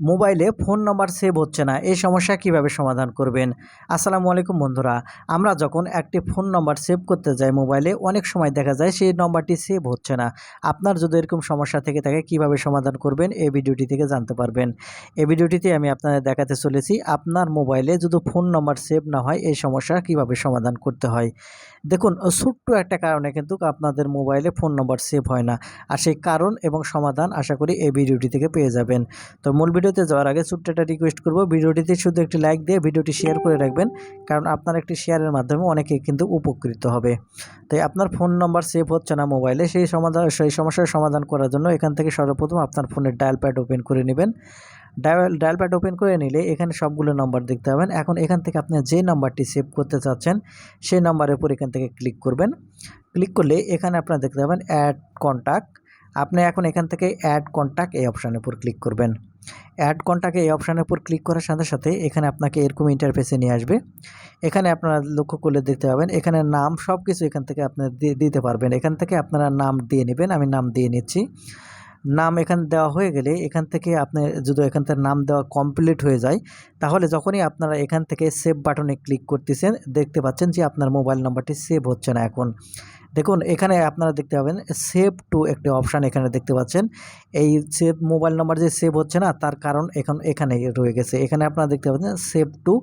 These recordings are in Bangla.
মোবাইলে ফোন নাম্বার সেভ হচ্ছে না, এই সমস্যা কীভাবে সমাধান করবেন? আসসালামু আলাইকুম বন্ধুরা, আমরা যখন একটি ফোন নাম্বার সেভ করতে যাই মোবাইলে, অনেক সময় দেখা যায় সেই নাম্বারটি সেভ হচ্ছে না। আপনার যদি এরকম সমস্যা থেকে থাকে, কীভাবে সমাধান করবেন? এই ভিডিওটি থেকে জানতে পারবেন। এই ভিডিওটিতে আমি আপনাদের দেখাতে চলেছি, আপনার মোবাইলে যদি ফোন নাম্বার সেভ না হয়, এই সমস্যা কীভাবে সমাধান করতে হয়? দেখুন, ছোট্ট একটা কারণে কিন্তু আপনাদের মোবাইলে ফোন নাম্বার সেভ হয় না, আর সেই কারণ এবং সমাধান আশা করি এই ভিডিওটি থেকে পেয়ে যাবেন। তো মূল ভিডিওতে যাওয়ার আগে ছোট্ট একটা রিকোয়েস্ট করব। ভিডিওটিতে শুধু একটি লাইক দিয়ে ভিডিওটি শেয়ার করে রাখবেন, কারণ আপনার একটি শেয়ারের মাধ্যমে অনেকে কিন্তু উপকৃত হবে। তাই আপনার ফোন নাম্বার সেভ হচ্ছে না মোবাইলে সেই সমাধান, সেই সমস্যার সমাধান করার জন্য এখান থেকে সর্বপ্রথম আপনার ফোনের ডায়াল প্যাড ওপেন করে নেবেন। ডায়াল ডায়াল প্যাড ওপেন করে নিলে এখানে সবগুলো নাম্বার দেখতে পাবেন। এখন এখান থেকে আপনি যে নাম্বারটি সেভ করতে চাচ্ছেন, সেই নাম্বারের উপর এখান থেকে ক্লিক করবেন। ক্লিক করলে এখানে আপনারা দেখতে পাবেন অ্যাড কন্ট্যাক্ট আপনি এখন এখান থেকে অ্যাড কন্ট্যাক্ট এই অপশানের উপর ক্লিক করবেন। অ্যাড কন্ট্যাক্টে এই অপশানের উপর ক্লিক করার সাথে সাথে এখানে আপনাকে এরকম ইন্টারফেসে নিয়ে আসবে। এখানে আপনারা লক্ষ্য করলে দেখতে পাবেন, এখানে নাম সব কিছু এখান থেকে আপনার দিয়ে দিতে পারবেন। এখান থেকে আপনারা নাম দিয়ে নেবেন, আমি নাম দিয়ে নিচ্ছি। নাম এখান দেওয়া হয়ে গেলে এখান থেকে আপনি যদি এখান থেকে নাম দেওয়া কমপ্লিট হয়ে যায়, তাহলে যখনই আপনারা এখান থেকে সেভ বাটনে ক্লিক করতেছেন, দেখতে পাচ্ছেন যে আপনার মোবাইল নাম্বারটি সেভ হচ্ছে না এখন। দেখুন, এখানে আপনারা দেখতে পাবেন সেভ টু একটি অপশান এখানে দেখতে পাচ্ছেন। এই সেভ মোবাইল নাম্বার যে সেভ হচ্ছে না, তার কারণ এখন এখানে রয়ে গেছে। এখানে আপনারা দেখতে পাচ্ছেন সেভ টু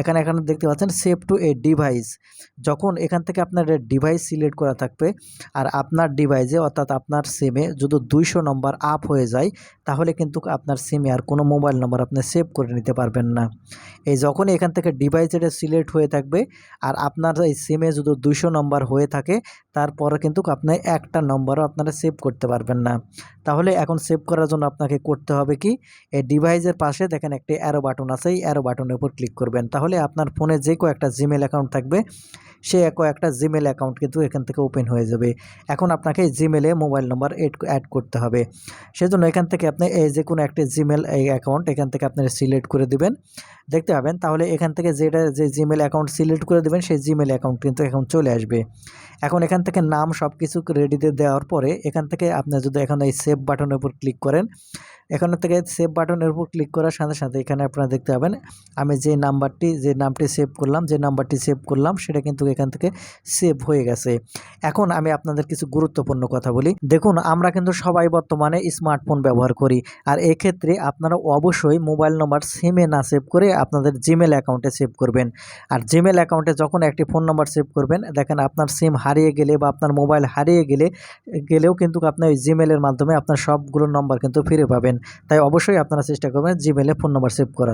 এখানে এখানে দেখতে পাচ্ছেন সেভ টু এ ডিভাইস যখন এখান থেকে আপনার ডিভাইস সিলেক্ট করা থাকবে, আর আপনার ডিভাইসে অর্থাৎ আপনার সিমে যদি দুইশো নম্বর আপ হয়ে যায়, তাহলে কিন্তু আপনার সিমে আর কোনো মোবাইল নম্বর আপনি সেভ করে নিতে পারবেন না। এই যখনই এখান থেকে ডিভাইস এটা সিলেক্ট হয়ে থাকবে, আর আপনার এই সিমে যদি দুইশো নম্বর হয়ে থাকে তারপরে কিন্তু আপনি একটা নম্বরও আপনারা সেভ করতে পারবেন না। তাহলে এখন সেভ করার জন্য আপনাকে করতে হবে কি? এই ডিভাইসের পাশে দেখেন একটি অ্যারো বাটন আছে, এই অ্যারো বাটনের উপর ক্লিক করবেন। তাহলে আপনার ফোনে যে কেউ একটা জিমেল অ্যাকাউন্ট থাকবে, সে এক একটা জিমেল অ্যাকাউন্ট কিন্তু এখান থেকে ওপেন হয়ে যাবে। এখন আপনাকে জিমেলে মোবাইল নম্বর এড অ্যাড করতে হবে। সেজন্য এখান থেকে আপনি এই যে কোনো একটা জিমেল এই অ্যাকাউন্ট এখান থেকে আপনারা সিলেক্ট করে দিবেন। দেখতে পাবেন, তাহলে এখান থেকে যেটা, যে জিমেল অ্যাকাউন্ট সিলেক্ট করে দেবেন, সেই জিমেল অ্যাকাউন্ট কিন্তু এখন চলে আসবে। এখন এখান থেকে নাম সব কিছু রেডিতে দেওয়ার পরে এখান থেকে আপনি যদি এখন এই সেভ বাটনের উপর ক্লিক করেন, এখান থেকে সেভ বাটনের উপর ক্লিক করার সাথে সাথে এখানে আপনারা দেখতে পাবেন, আমি যে নাম্বারটি, যে নামটি সেভ করলাম, যে নাম্বারটি সেভ করলাম, সেটা কিন্তু এখান থেকে সেভ হয়ে গেছে। এখন আমি আপনাদের কিছু গুরুত্বপূর্ণ কথা বলি। দেখুন, আমরা কিন্তু সবাই বর্তমানে স্মার্টফোন ব্যবহার করি। আর এক্ষেত্রে আপনারা অবশ্যই মোবাইল নম্বর সিমে না সেভ করে আপনাদের জিমেল অ্যাকাউন্টে সেভ করবেন। আর জিমেল অ্যাকাউন্টে যখন একটি ফোন নাম্বার সেভ করবেন, দেখেন আপনার সিম হারিয়ে গেলে বা আপনার মোবাইল হারিয়ে গেলে, গেলেও কিন্তু আপনার ওই জিমেলের মাধ্যমে আপনার সবগুলো নম্বর কিন্তু ফিরে পাবেন। তাই অবশ্যই আপনারা চেষ্টা করবেন জিমেলে ফোন নম্বর সেভ করার।